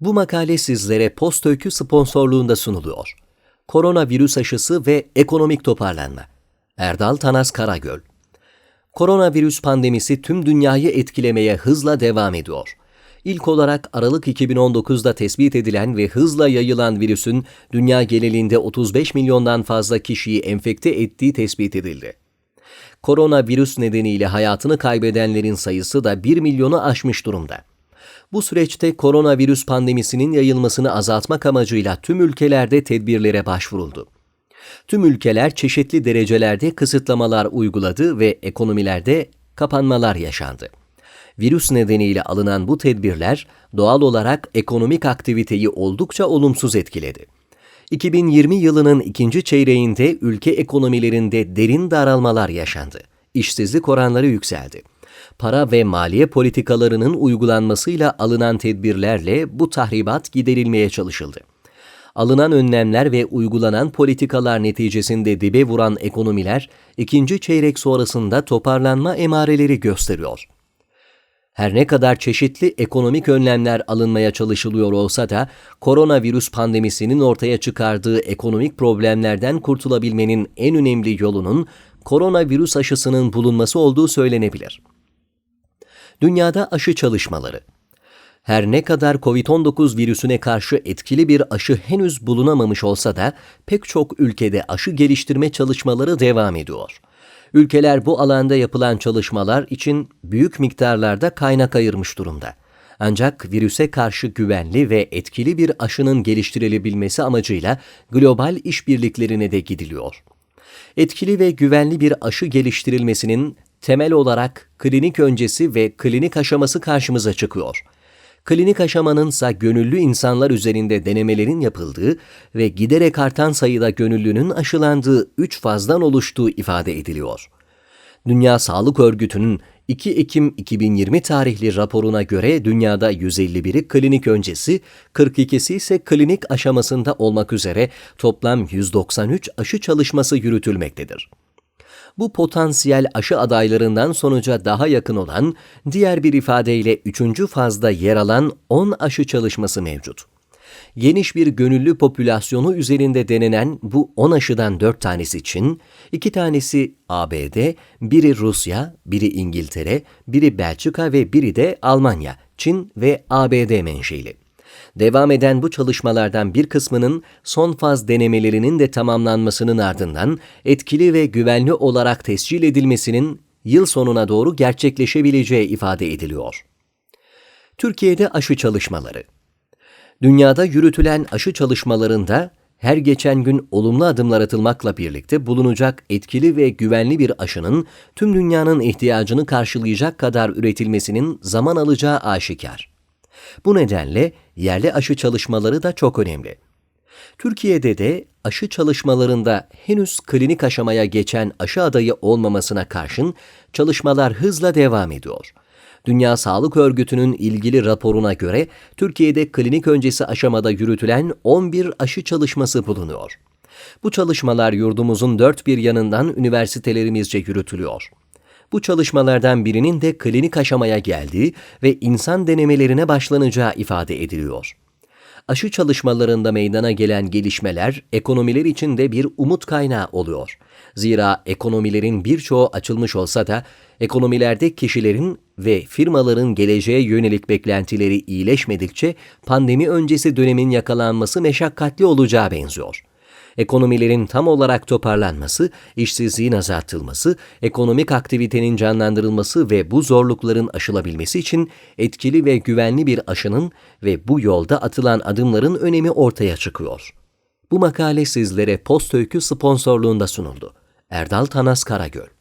Bu makale sizlere Post Öykü sponsorluğunda sunuluyor. Koronavirüs aşısı ve ekonomik toparlanma. Erdal Tanas Karagöl Koronavirüs pandemisi tüm dünyayı etkilemeye hızla devam ediyor. İlk olarak Aralık 2019'da tespit edilen ve hızla yayılan virüsün dünya genelinde 35 milyondan fazla kişiyi enfekte ettiği tespit edildi. Koronavirüs nedeniyle hayatını kaybedenlerin sayısı da 1 milyonu aşmış durumda. Bu süreçte koronavirüs pandemisinin yayılmasını azaltmak amacıyla tüm ülkelerde tedbirlere başvuruldu. Tüm ülkeler çeşitli derecelerde kısıtlamalar uyguladı ve ekonomilerde kapanmalar yaşandı. Virüs nedeniyle alınan bu tedbirler doğal olarak ekonomik aktiviteyi oldukça olumsuz etkiledi. 2020 yılının ikinci çeyreğinde ülke ekonomilerinde derin daralmalar yaşandı. İşsizlik oranları yükseldi. Para ve maliye politikalarının uygulanmasıyla alınan tedbirlerle bu tahribat giderilmeye çalışıldı. Alınan önlemler ve uygulanan politikalar neticesinde dibe vuran ekonomiler ikinci çeyrek sonrasında toparlanma emareleri gösteriyor. Her ne kadar çeşitli ekonomik önlemler alınmaya çalışılıyor olsa da koronavirüs pandemisinin ortaya çıkardığı ekonomik problemlerden kurtulabilmenin en önemli yolunun koronavirüs aşısının bulunması olduğu söylenebilir. Dünyada aşı çalışmaları her ne kadar COVID-19 virüsüne karşı etkili bir aşı henüz bulunamamış olsa da pek çok ülkede aşı geliştirme çalışmaları devam ediyor. Ülkeler bu alanda yapılan çalışmalar için büyük miktarlarda kaynak ayırmış durumda. Ancak virüse karşı güvenli ve etkili bir aşının geliştirilebilmesi amacıyla global işbirliklerine de gidiliyor. Etkili ve güvenli bir aşı geliştirilmesinin temel olarak klinik öncesi ve klinik aşaması karşımıza çıkıyor. Klinik aşamanın ise gönüllü insanlar üzerinde denemelerin yapıldığı ve giderek artan sayıda gönüllünün aşılandığı üç fazdan oluştuğu ifade ediliyor. Dünya Sağlık Örgütü'nün 2 Ekim 2020 tarihli raporuna göre dünyada 151'i klinik öncesi, 42'si ise klinik aşamasında olmak üzere toplam 193 aşı çalışması yürütülmektedir. Bu potansiyel aşı adaylarından sonuca daha yakın olan, diğer bir ifadeyle üçüncü fazda yer alan 10 aşı çalışması mevcut. Geniş bir gönüllü popülasyonu üzerinde denenen bu 10 aşıdan 4 tanesi Çin, 2 tanesi ABD, biri Rusya, biri İngiltere, biri Belçika ve biri de Almanya, Çin ve ABD menşeli. Devam eden bu çalışmalardan bir kısmının son faz denemelerinin de tamamlanmasının ardından etkili ve güvenli olarak tescil edilmesinin yıl sonuna doğru gerçekleşebileceği ifade ediliyor. Türkiye'de aşı çalışmaları Dünyada yürütülen aşı çalışmalarında her geçen gün olumlu adımlar atılmakla birlikte bulunacak etkili ve güvenli bir aşının tüm dünyanın ihtiyacını karşılayacak kadar üretilmesinin zaman alacağı aşikar. Bu nedenle yerli aşı çalışmaları da çok önemli. Türkiye'de de aşı çalışmalarında henüz klinik aşamaya geçen aşı adayı olmamasına karşın çalışmalar hızla devam ediyor. Dünya Sağlık Örgütü'nün ilgili raporuna göre Türkiye'de klinik öncesi aşamada yürütülen 11 aşı çalışması bulunuyor. Bu çalışmalar yurdumuzun dört bir yanından üniversitelerimizce yürütülüyor. Bu çalışmalardan birinin de klinik aşamaya geldiği ve insan denemelerine başlanacağı ifade ediliyor. Aşı çalışmalarında meydana gelen gelişmeler ekonomiler için de bir umut kaynağı oluyor. Zira ekonomilerin birçoğu açılmış olsa da ekonomilerde kişilerin ve firmaların geleceğe yönelik beklentileri iyileşmedikçe pandemi öncesi dönemin yakalanması meşakkatli olacağı benziyor ekonomilerin tam olarak toparlanması, işsizliğin azaltılması, ekonomik aktivitenin canlandırılması ve bu zorlukların aşılabilmesi için etkili ve güvenli bir aşının ve bu yolda atılan adımların önemi ortaya çıkıyor. Bu makale sizlere Post Öykü sponsorluğunda sunuldu. Erdal Tanas Karagöl